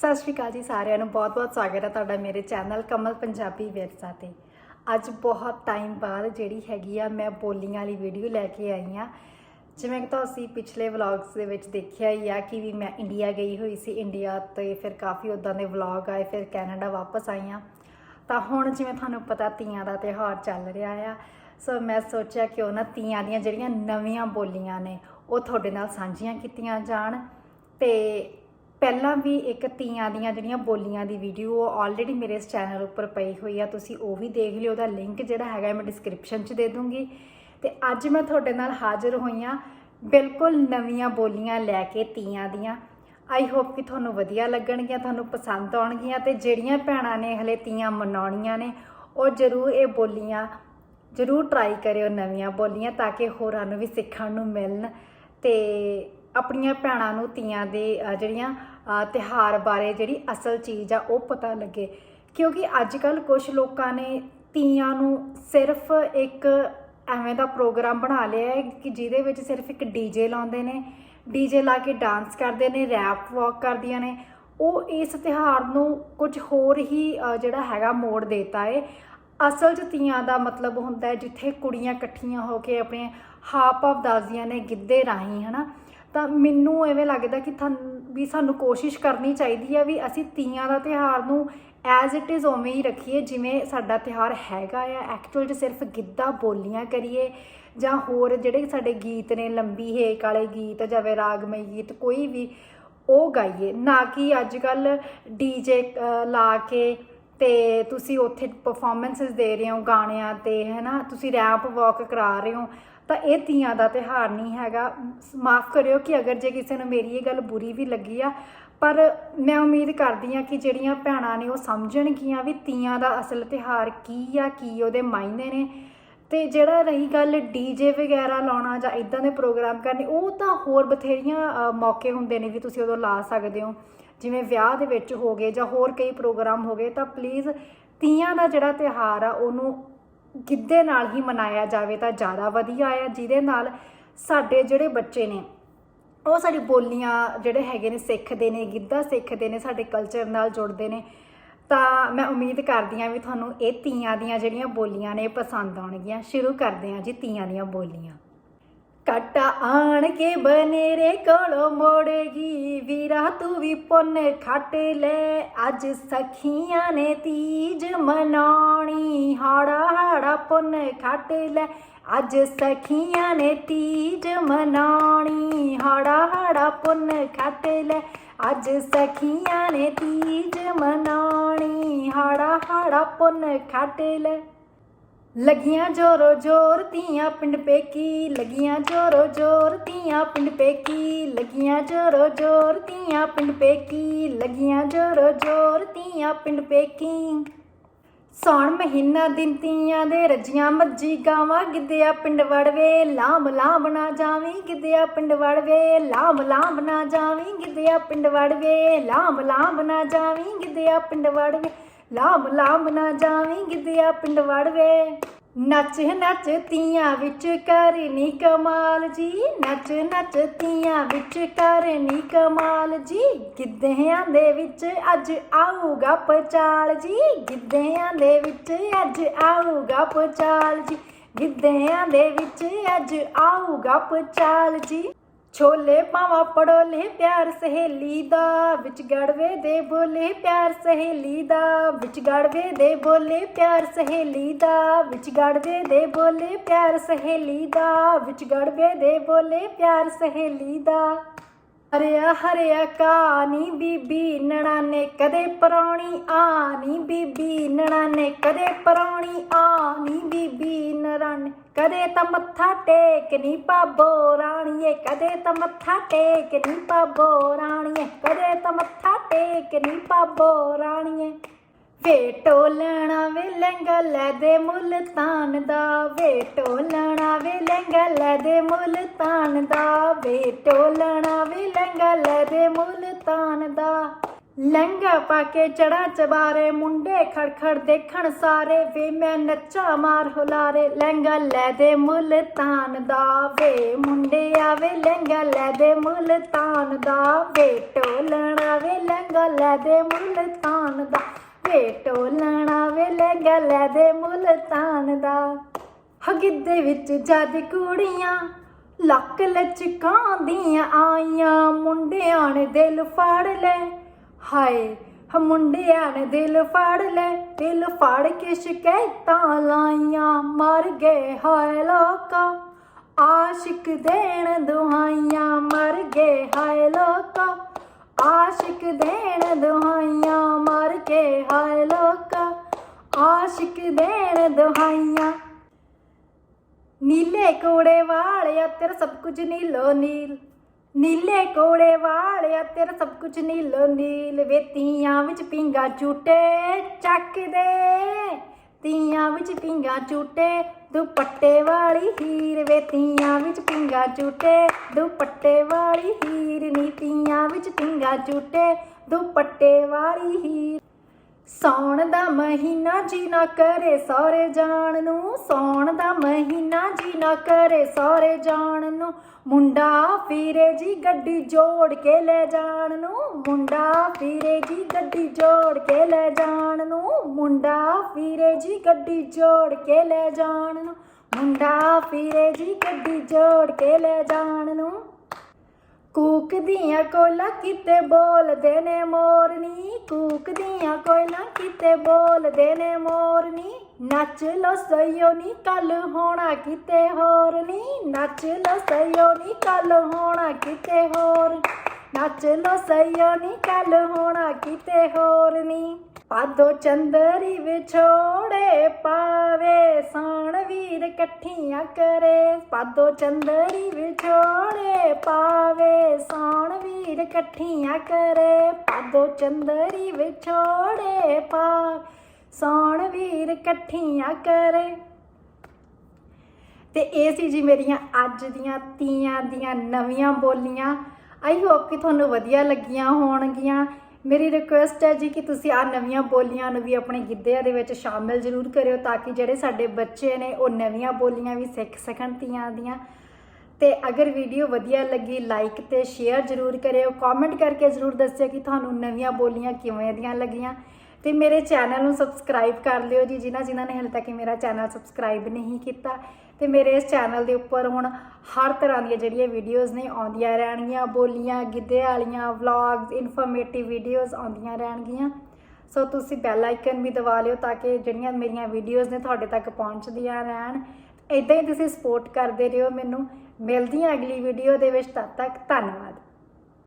ਸਤਿ ਸ਼੍ਰੀ ਅਕਾਲ ਜੀ ਸਾਰਿਆਂ ਨੂੰ ਬਹੁਤ-ਬਹੁਤ ਸਵਾਗਤ ਹੈ ਤੁਹਾਡਾ ਮੇਰੇ ਚੈਨਲ ਕਮਲ ਪੰਜਾਬੀ ਵਿਰਸਾ ਤੇ। ਅੱਜ ਬਹੁਤ ਟਾਈਮ ਬਾਅਦ ਜਿਹੜੀ ਹੈਗੀ ਆ, ਮੈਂ ਬੋਲੀਆਂ ਵਾਲੀ ਵੀਡੀਓ ਲੈ ਕੇ ਆਈ ਆ ਜਿਵੇਂ ਕਿ ਤੁਸੀਂ ਪਿਛਲੇ ਵਲੌਗਸ ਦੇ ਵਿੱਚ ਦੇਖਿਆ ਹੀ ਆ ਕਿ ਵੀ ਮੈਂ ਇੰਡੀਆ ਗਈ ਹੋਈ ਸੀ ਇੰਡੀਆ ਤੇ ਫਿਰ ਕਾਫੀ ਉਦਾਂ ਦੇ ਵਲੌਗ ਆਏ, ਫਿਰ ਕੈਨੇਡਾ ਵਾਪਸ ਆਈ ਆ ਤਾਂ ਹੁਣ ਜਿਵੇਂ ਤੁਹਾਨੂੰ ਪਤਾ ਤੀਆਂ ਦਾ ਤਿਉਹਾਰ ਚੱਲ ਰਿਹਾ ਆ, ਸੋ ਮੈਂ ਸੋਚਿਆ ਕਿ ਉਹਨਾਂ ਤੀਆਂ ਦੀਆਂ ਜਿਹੜੀਆਂ ਨਵੀਆਂ ਬੋਲੀਆਂ ਨੇ, ਉਹ ਤੁਹਾਡੇ ਨਾਲ ਸਾਂਝੀਆਂ ਕੀਤੀਆਂ ਜਾਣ। ਤੇ ਪਹਿਲਾਂ ਵੀ ਇੱਕ ਤੀਆਂ ਦੀਆਂ ਜਿਹੜੀਆਂ ਬੋਲੀਆਂ ਦੀ ਵੀਡੀਓ ਆਲਰੇਡੀ ਮੇਰੇ ਇਸ ਚੈਨਲ ਉੱਪਰ ਪਈ ਹੋਈ ਆ, ਤੁਸੀਂ ਉਹ ਵੀ ਦੇਖ ਲਿਓ, ਉਹਦਾ ਲਿੰਕ ਜਿਹੜਾ ਹੈਗਾ ਮੈਂ ਡਿਸਕ੍ਰਿਪਸ਼ਨ 'ਚ ਦੇ ਦੂੰਗੀ। ਤੇ ਅੱਜ ਮੈਂ ਤੁਹਾਡੇ ਨਾਲ ਹਾਜ਼ਰ ਹੋਈ ਆ, ਬਿਲਕੁਲ ਨਵੀਆਂ ਬੋਲੀਆਂ ਲੈ ਕੇ ਤੀਆਂ ਦੀਆਂ। ਆਈ ਹੋਪ ਕਿ ਤੁਹਾਨੂੰ ਵਧੀਆ ਲੱਗਣਗੀਆਂ, ਤੁਹਾਨੂੰ ਪਸੰਦ ਆਉਣਗੀਆਂ ਤੇ ਜਿਹੜੀਆਂ ਭੈਣਾਂ ਨੇ ਹਲੇ ਤੀਆਂ ਮਨਾਉਣੀਆਂ ਨੇ, ਉਹ ਜ਼ਰੂਰ ਇਹ ਬੋਲੀਆਂ ਜ਼ਰੂਰ ਟਰਾਈ ਕਰਿਓ ਨਵੀਆਂ ਬੋਲੀਆਂ ਤਾਂ ਕਿ ਹੋਰਾਂ ਨੂੰ ਵੀ ਸਿੱਖਣ ਨੂੰ ਮਿਲਣ ਤੇ ਆਪਣੀਆਂ ਭੈਣਾਂ ਨੂੰ ਤੀਆਂ ਦੇ ਜਿਹੜੀਆਂ ਅ, ਤਿਉਹਾਰ ਬਾਰੇ ਜਿਹੜੀ ਅਸਲ ਚੀਜ਼ ਆ ਉਹ ਪਤਾ ਲੱਗੇ। ਕਿਉਂਕਿ ਅੱਜ ਕੱਲ ਕੁਝ ਲੋਕਾਂ ਨੇ ਤੀਆਂ ਨੂੰ ਸਿਰਫ ਇੱਕ ਐਵੇਂ ਦਾ ਪ੍ਰੋਗਰਾਮ ਬਣਾ ਲਿਆ ਹੈ ਕਿ ਜਿਹਦੇ ਵਿੱਚ ਸਿਰਫ ਇੱਕ ਡੀਜੇ ਲਾਉਂਦੇ ਨੇ। ਡੀਜੇ ਲਾ ਕੇ ਡਾਂਸ ਕਰਦੇ ਨੇ ਰੈਪ ਵਾਕ ਕਰਦੀਆਂ ਨੇ। ਉਹ ਇਸ ਤਿਉਹਾਰ ਨੂੰ ਕੁਝ ਹੋਰ ਹੀ ਜਿਹੜਾ ਹੈਗਾ ਮੋੜ ਦੇਤਾ ਹੈ ਅਸਲ 'ਚ ਤੀਆਂ ਦਾ ਮਤਲਬ ਹੁੰਦਾ ਹੈ ਜਿੱਥੇ ਕੁੜੀਆਂ ਇਕੱਠੀਆਂ ਹੋ ਕੇ ਆਪਣੇ ਹਾਵ ਭਾਵ ਦੱਸਦੀਆਂ ਨੇ ਗਿੱਧੇ ਰਾਹੀਂ ਹਨਾ? ਤਾਂ ਮੈਨੂੰ ਐਵੇਂ ਲੱਗਦਾ ਕਿ ਤੁਹਾਨੂੰ ਵੀ ਸਾਨੂੰ ਕੋਸ਼ਿਸ਼ ਕਰਨੀ ਚਾਹੀਦੀ ਹੈ ਵੀ ਅਸੀਂ ਤੀਆਂ ਦਾ ਤਿਉਹਾਰ ਨੂੰ ਐਜ਼ ਇਟ ਇਜ਼ ਉਵੇਂ ਹੀ ਰੱਖੀਏ, ਜਿਵੇਂ ਸਾਡਾ ਤਿਉਹਾਰ ਹੈਗਾ ਆ। ਐਕਚੁਅਲ 'ਚ ਸਿਰਫ ਗਿੱਧਾ ਬੋਲੀਆਂ ਕਰੀਏ ਜਾਂ ਹੋਰ ਜਿਹੜੇ ਸਾਡੇ ਗੀਤ ਨੇ, ਲੰਬੀ ਹੇਕ ਵਾਲੇ ਗੀਤ ਜਾਂ ਵਿਰਾਗਮਈ ਗੀਤ, ਕੋਈ ਵੀ ਉਹ ਗਾਈਏ। ਨਾ ਕਿ ਅੱਜ ਕੱਲ ਡੀਜੇ ਲਾ ਕੇ ਤੇ ਤੁਸੀਂ ਉੱਥੇ ਪਰਫਾਰਮੈਂਸਸ ਦੇ ਰਹੇ ਹੋ ਗਾਣਿਆਂ ਤੇ, ਹੈਨਾ? ਤੁਸੀਂ ਰੈਂਪ ਵਾਕ ਕਰਾ ਰਹੇ ਹੋ। ਤਾਂ ਇਹ ਤੀਆਂ ਦਾ ਤਿਉਹਾਰ ਨਹੀਂ ਹੈਗਾ। ਮਾਫ ਕਰਿਓ ਕਿ ਅਗਰ ਜੇ ਕਿਸੇ ਨੂੰ ਮੇਰੀ ਇਹ ਗੱਲ ਬੁਰੀ ਵੀ ਲੱਗੀ ਆ, ਪਰ ਮੈਂ ਉਮੀਦ ਕਰਦੀ ਆ ਕਿ ਜਿਹੜੀਆਂ ਭੈਣਾਂ ਨੇ ਉਹ ਸਮਝਣਗੀਆਂ ਵੀ ਤੀਆਂ ਦਾ ਅਸਲ ਤਿਉਹਾਰ ਕੀ ਆ, ਕੀ ਉਹਦੇ ਮਾਇਨੇ ਨੇ। ਤੇ ਜਿਹੜਾ ਰਹੀ ਗੱਲ ਡੀਜੇ ਵਗੈਰਾ ਲਾਉਣਾ ਜਾਂ ਇਦਾਂ ਦੇ ਪ੍ਰੋਗਰਾਮ ਕਰਨੇ, ਉਹ ਤਾਂ ਹੋਰ ਬਥੇਰੀਆਂ ਮੌਕੇ ਹੁੰਦੇ ਨੇ ਵੀ ਤੁਸੀਂ ਉਦੋਂ ਲਾ ਸਕਦੇ ਹੋ। ਜਿਵੇਂ ਵਿਆਹ ਦੇ ਵਿੱਚ ਹੋ ਗਏ ਜਾਂ ਹੋਰ ਕਈ ਪ੍ਰੋਗਰਾਮ ਹੋ ਗਏ, ਤਾਂ ਪਲੀਜ਼ ਤੀਆਂ ਦਾ ਜਿਹੜਾ ਤਿਉਹਾਰ ਆ, ਉਹਨੂੰ ਗਿੱਧੇ ਨਾਲ ਹੀ ਮਨਾਇਆ ਜਾਵੇ ਤਾਂ ਜ਼ਿਆਦਾ ਵਧੀਆ ਆ ਜਿਹਦੇ ਨਾਲ ਸਾਡੇ ਜਿਹੜੇ ਬੱਚੇ ਨੇ, ਉਹ ਸਾਡੀ ਬੋਲੀਆਂ ਜਿਹੜੇ ਹੈਗੇ ਨੇ ਸਿੱਖਦੇ ਨੇ, ਗਿੱਧਾ ਸਿੱਖਦੇ ਨੇ, ਸਾਡੇ ਕਲਚਰ ਨਾਲ ਜੁੜਦੇ ਨੇ, ਤਾਂ ਮੈਂ ਉਮੀਦ ਕਰਦੀ ਹਾਂ ਵੀ ਤੁਹਾਨੂੰ ਇਹ ਤੀਆਂ ਦੀਆਂ ਜਿਹੜੀਆਂ ਬੋਲੀਆਂ ਨੇ ਪਸੰਦ ਆਉਣਗੀਆਂ। ਸ਼ੁਰੂ ਕਰਦੇ ਹਾਂ ਜੀ ਤੀਆਂ ਦੀਆਂ ਬੋਲੀਆਂ। ਕਾਟਾ ਆਣ ਕੇ ਬਨੇਰੇ ਕੋਲੋਂ ਮੋੜੇਗੀ ਵੀਰਾ ਤੂੰ ਵੀ ਪੁੰਨ ਖੱਟ ਅੱਜ ਸਖੀਆਂ ਨੇ ਤੀਜ ਮਨਾਉਣੀ ਹਾੜਾ ਹਾੜਾ ਪੁੰਨ ਖੱਟ ਅੱਜ ਸਖੀਆਂ ਨੇ ਤੀਜ ਮਨਾਉਣੀ ਹਾੜਾ ਹਾੜਾ ਪੁੰਨ ਖੱਟ ਅੱਜ ਸਖੀਆਂ ਨੇ ਤੀਜ ਮਨਾਣੀ ਹਾੜਾ ਹਾੜਾ ਪੁੰਨ ਖੱਟ ਲਗੀਆਂ ਜੋਰੋ ਜੋਰ ਤੀਆਂ ਪਿੰਡ ਪੇਕੀ, ਲਗੀਆਂ ਜੋਰੋ ਜੋਰ ਤੀਆਂ ਪਿੰਡ ਪੇਕੀ, ਲਗੀਆਂ ਜੋਰੋ ਜੋਰ ਤੀਆਂ ਪਿੰਡ ਪੇਕੀ, ਲਗੀਆਂ ਜੋਰੋ ਜੋਰ ਤੀਆਂ ਪਿੰਡ ਪੇਕੀ। ਸੌਣ ਮਹੀਨਾ ਦਿਨ ਤੀਆਂ ਦੇ ਰੱਜੀਆਂ ਮੱਜੀ ਗਾਵਾਂ, ਗਿੱਧਿਆ ਪਿੰਡ ਵੜਵੇ ਲਾਂਬ ਲਾਂਬ ਨਾ ਜਾਵੀਂ, ਗਿੱਧਿਆ ਪਿੰਡ ਵੜਵੇ ਲਾਂਬ ਲਾਂਬ ਨਾ ਜਾਵੀਂ, ਗਿੱਧਿਆ ਪਿੰਡ ਵੜਵੇ ਲਾਂਬ ਲਾਂਬ ਨਾ ਜਾਵੀਂ, ਗਿੱਧਿਆ ਪਿੰਡ ਵੜਵੇ ਲਾਮ ਲਾਮ ਨਾ ਜਾਵੀਂ ਗਿੱਧਿਆ ਪਿੰਡ ਵੜਵੇ। ਨੱਚ ਨੱਚ ਤੀਆਂ ਵਿੱਚ ਕਰਨੀ ਕਮਾਲ ਜੀ। ਨੱਚ ਨੱਚ ਤੀਆਂ ਵਿੱਚ ਕਰਨੀ ਕਮਾਲ ਜੀ। ਗਿੱਧਿਆਂ ਦੇ ਵਿੱਚ ਅੱਜ ਆਊਗਾ ਪਚਾਲ ਜੀ। ਗਿੱਧਿਆਂ ਦੇ ਵਿੱਚ ਅੱਜ ਆਊਗਾ ਪਚਾਲ ਜੀ। ਗਿੱਧਿਆਂ ਦੇ ਵਿੱਚ ਅੱਜ ਆਊਗਾ ਪਚਾਲ ਜੀ। ਛੋਲੇ ਪਾਵਾਂ ਪੜੋਲੇ ਪਿਆਰ ਸਹੇਲੀ ਦਾ, ਵਿੱਚ ਗੜਵੇ ਦੇ ਬੋਲੇ ਪਿਆਰ ਸਹੇਲੀ ਦਾ, ਵਿੱਚ ਗੜਵੇ ਦੇ ਬੋਲੇ ਪਿਆਰ ਸਹੇਲੀ ਦਾ, ਵਿੱਚ ਗੜਵੇ ਦੇ ਬੋਲੇ ਪਿਆਰ ਸਹੇਲੀ ਦਾ, ਵਿੱਚ ਗੜਵੇ ਦੇ ਬੋਲੇ ਪਿਆਰ ਸਹੇਲੀ ਦਾ। ਹਰਿਆ ਹਰਿਆ ਕਾਨੀ ਬੀਬੀ, ਨਣਾਨੇ ਕਦੇ ਪਰੌਣੀ ਆਨੀ ਬੀਬੀ, ਨਣਾਨੇ ਕਦੇ ਪਰੌਣੀ ਆਨੀ ਬੀਬੀ ਨਰਾਨੇ ਕਦੇ ਤਾਂ ਮੱਥਾ ਟੇਕ ਨੀ ਪਾਬੋ ਰਾਣੀਏ, ਕਦੇ ਤਾਂ ਮੱਥਾ ਟੇਕ ਨੀ ਪਾਬੋ ਰਾਣੀਏ, ਕਦੇ ਤਾਂ ਮੱਥਾ ਟੇਕ ਨੀ ਪਾਬੋ ਰਾਣੀਏ। ਵੇ ਟੋਲਣਾ ਵੇ ਲਹਿੰਗਾ ਲੈ ਦੇ ਮੁਲਤਾਨ ਦਾ, ਵੇ ਟੋਲਣਾ ਵੇ ਲਹਿੰਗਾ ਲੈ ਦੇ ਮੁਲਤਾਨ ਦਾ, ਵੇ ਟੋਲਣਾ ਵੇ ਲਹਿੰਗਾ ਲੈ ਦੇ ਮੁਲਤਾਨ ਦਾ। ਲਹਿੰਗਾ ਪਾ ਕੇ ਚੜਾ ਚਬਾਰੇ, ਮੁੰਡੇ ਖੜਖੜ ਦੇਖਣ ਸਾਰੇ, ਵੇ ਮੈਂ ਨੱਚਾ ਮਾਰ ਹੁਲਾਰੇ, ਲਹਿੰਗਾ ਲੈ ਦੇ ਮੁਲਤਾਨ ਦਾ, ਵੇ ਮੁੰਡੇ ਆਵੇ ਲਹਿੰਗਾ ਲੈ ਦੇ ਮੁਲਤਾਨ ਦਾ, ਵੇ ਟੋਲਣਾ ਵੇ ਲਹਿੰਗਾ ਲੈ ਦੇ ਮੁਲਤਾਨ ਦਾ। ਵੇ ਟੋਲਣਾ ਵੇ ਲਹਿੰਗਾ ਲੈ ਦੇ ਮੁਲਤਾਨ ਦਾ ਹਗਿੱਦੇ ਵਿੱਚ ਜਦ ਕੁੜੀਆਂ ਲੱਕ ਲਚਕਾਉਂਦੀਆਂ ਆਈਆਂ, ਮੁੰਡਿਆਂ ਨੇ ਦਿਲ ਫੜ ਲੈ। ਹਾਏ ਹ ਮੁੰਡਿਆਂ ਨੇ ਦਿਲ ਫੜ ਲੈ, ਦਿਲ ਫੜ ਕੇ ਸ਼ਿਕਾਇਤਾਂ ਲਾਈਆਂ, ਮਰ ਗਏ ਹਾਏ ਲੋਕਾ। ਆਸ਼ਿਕ ਦੇਣ ਦੁਹਾਈਆਂ, ਮਰ ਗਏ ਹਾਏ ਲੋਕਾ। ਆਸ਼ਿਕ ਦੇਣ ਦੁਹਾਈਆਂ ਮਰ ਗਏ ਹਾਏ ਲੋਕਾ। ਆਸ਼ਿਕ ਦੇਣ ਦੁਹਾਈਆਂ। ਨੀਲੇ ਕੋੜੇ ਵਾਲਿਆ ਤੇਰਾ ਸਭ ਕੁਝ ਨੀਲੋ ਨੀਲ। ਨੀਲੇ ਕੋੜੇ ਵਾਲਿਆ ਤੇਰਾ ਸਭ ਕੁਝ ਨੀਲੋ ਨੀਲ। ਵੇ ਤੀਆਂ ਵਿੱਚ ਪਿੰਗਾ ਝੂਟੇ ਚੱਕਦੇ। ਤੀਆਂ ਵਿੱਚ ਪਿੰਗਾ ਝੂਟੇ, ਦੁਪੱਟੇ ਵਾਲੀ ਹੀਰ ਵੇ ਤੀਆਂ ਵਿੱਚ ਪਿੰਗਾ ਝੂਟੇ, ਦੁਪੱਟੇ ਵਾਲੀ ਹੀਰ ਨੀ ਤੀਆਂ ਵਿੱਚ ਪਿੰਗਾ ਝੂਟੇ, ਦੁਪੱਟੇ ਵਾਲੀ ਹੀਰ ਸੌਣ ਦਾ ਮਹੀਨਾ ਜੀ ਨਾ ਕਰੇ ਸਹੁਰੇ ਜਾਣ ਨੂੰ, ਸੌਣ ਦਾ ਮਹੀਨਾ ਜੀ ਨਾ ਕਰੇ ਸਹੁਰੇ ਜਾਣ ਨੂੰ। ਮੁੰਡਾ ਫੀਰੇ ਜੀ ਗੱਡੀ ਜੋੜ ਕੇ ਲੈ ਜਾਣ ਨੂੰ, ਮੁੰਡਾ ਫੀਰੇ ਜੀ ਗੱਡੀ ਜੋੜ ਕੇ ਲੈ ਜਾਣ ਨੂੰ। ਮੁੰਡਾ ਫੀਰੇ ਜੀ ਗੱਡੀ ਜੋੜ ਕੇ ਲੈ ਜਾਣ ਨੂੰ, ਮੁੰਡਾ ਫੀਰੇ ਜੀ ਗੱਡੀ ਜੋੜ ਕੇ ਲੈ ਜਾਣ ਨੂੰ। ਕੂਕ ਦੀਆਂ ਕੋਇਲਾ ਕਿਤੇ ਬੋਲਦੇ ਨੇ ਮੋਰਨੀ ਕੂਕ ਦੀਆਂ ਕੋਇਲਾ ਕਿਤੇ ਬੋਲਦੇ ਨੇ ਮੋਰਨੀ। ਨੱਚ ਲੋ ਸਈਓ ਨੀ, ਕੱਲ ਹੋਣਾ ਕਿਤੇ ਹੋਰ ਨੀ ਨੱਚ ਲੋ ਸਈਓ ਨੀ, ਕੱਲ ਹੋਣਾ ਕਿਤੇ ਹੋਰ। ਨੱਚ ਲੋ ਸਈਓ ਨੀ, ਕੱਲ ਹੋਣਾ ਕਿਤੇ ਹੋਰ ਨੀ ਪਾਦੋ ਚੰਦਰੀ ਵਿਛੋੜੇ ਪਾਵੇ, ਸਾਣ ਵੀਰ ਇਕੱਠੀਆਂ ਕਰੇ। ਪਾਦੋ ਚੰਦਰੀ ਵਿਛੋੜੇ ਪਾਵੇ, ਸਾਣ ਵੀਰ ਇਕੱਠੀਆਂ ਕਰੇ। ਪਾਦੋ ਚੰਦਰੀ ਵਿਛੋੜੇ ਪਾ, ਸਾਣ ਵੀਰ ਇਕੱਠੀਆਂ ਕਰੇ। ਤੇ ਇਹ ਸੀ ਜੀ ਮੇਰੀਆਂ ਅੱਜ ਦੀਆਂ ਤੀਆਂ ਦੀਆਂ ਨਵੀਆਂ ਬੋਲੀਆਂ। ਆਈ ਹੋਪ ਕਿ ਤੁਹਾਨੂੰ ਵਧੀਆ ਲੱਗੀਆਂ ਹੋਣਗੀਆਂ। ਮੇਰੀ ਰਿਕੁਐਸਟ ਹੈ ਜੀ ਕਿ ਤੁਸੀਂ ਆ ਨਵੀਆਂ ਬੋਲੀਆਂ ਨੂੰ ਵੀ ਆਪਣੇ ਗਿੱਧਿਆਂ ਦੇ ਵਿੱਚ ਸ਼ਾਮਿਲ ਜ਼ਰੂਰ ਕਰਿਓ ਤਾਂ ਕਿ ਜਿਹੜੇ ਸਾਡੇ ਬੱਚੇ ਨੇ ਉਹ ਨਵੀਆਂ ਬੋਲੀਆਂ ਵੀ ਸਿੱਖ ਸਕਣ ਤੀਆਂ ਦੀਆਂ। ਤੇ ਅਗਰ ਵੀਡੀਓ ਵਧੀਆ ਲੱਗੀ ਲਾਈਕ ਤੇ ਸ਼ੇਅਰ ਜ਼ਰੂਰ ਕਰਿਓ। ਕਮੈਂਟ ਕਰਕੇ ਜ਼ਰੂਰ ਦੱਸਿਓ ਕਿ ਤੁਹਾਨੂੰ ਨਵੀਆਂ ਬੋਲੀਆਂ ਕਿਵੇਂ ਦੀਆਂ ਲੱਗੀਆਂ। ਤੇ ਮੇਰੇ ਚੈਨਲ ਨੂੰ ਸਬਸਕ੍ਰਾਈਬ ਕਰ ਲਿਓ ਜੀ, ਜਿਨ੍ਹਾਂ ਜਿਨ੍ਹਾਂ ਨੇ ਹਾਲੇ ਤੱਕ ਮੇਰਾ ਚੈਨਲ ਸਬਸਕ੍ਰਾਈਬ ਨਹੀਂ ਕੀਤਾ। ਤੇ ਮੇਰੇ ਇਸ ਚੈਨਲ ਦੇ ਉੱਪਰ ਹੁਣ ਹਰ ਤਰ੍ਹਾਂ ਦੀਆਂ ਜਿਹੜੀਆਂ ਵੀਡੀਓਜ਼ ਨੇ ਆਉਂਦੀਆਂ ਰਹਿਣਗੀਆਂ, ਬੋਲੀਆਂ, ਗਿੱਧੇ ਵਾਲੀਆਂ ਵਲੌਗਸ ਇਨਫੋਰਮੇਟਿਵ ਵੀਡੀਓਜ਼ ਆਉਂਦੀਆਂ ਰਹਿਣਗੀਆਂ। ਸੋ ਤੁਸੀਂ ਬੈਲ ਆਈਕਨ ਵੀ ਦਬਾ ਲਿਓ ਤਾਂ ਕਿ ਜਿਹੜੀਆਂ ਮੇਰੀਆਂ ਵੀਡੀਓਜ਼ ਨੇ ਤੁਹਾਡੇ ਤੱਕ ਪਹੁੰਚਦੀਆਂ ਰਹਿਣ। ਇਦਾਂ ਹੀ ਤੁਸੀਂ ਸਪੋਰਟ ਕਰਦੇ ਰਹੋ ਮੈਨੂੰ। ਮਿਲਦੀ ਹਾਂ ਅਗਲੀ ਵੀਡੀਓ ਦੇ ਵਿੱਚ, ਤਦ ਤੱਕ ਧੰਨਵਾਦ।